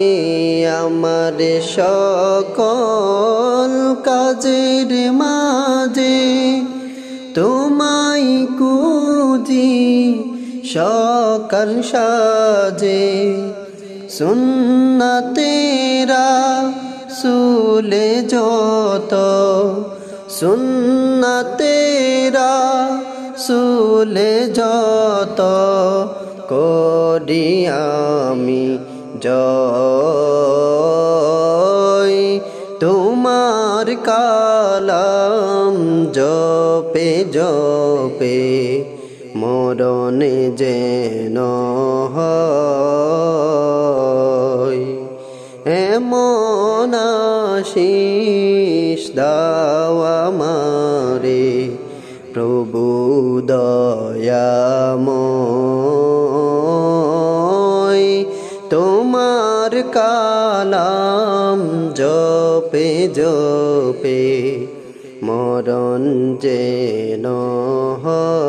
আমার সকল কাজের মাঝে তোমায় কুজি সকাল সাজে। সুন্নতেরা সুলে যত, সুন্নতেরা সুলে যত করি আমি জয়। তোমার কালাম জপে জপে মরণে যেন এমন আশিস দাওয়া মারে প্রভু দয়াময় তোমার কালাম জপে জপে মরণ যেন হয়।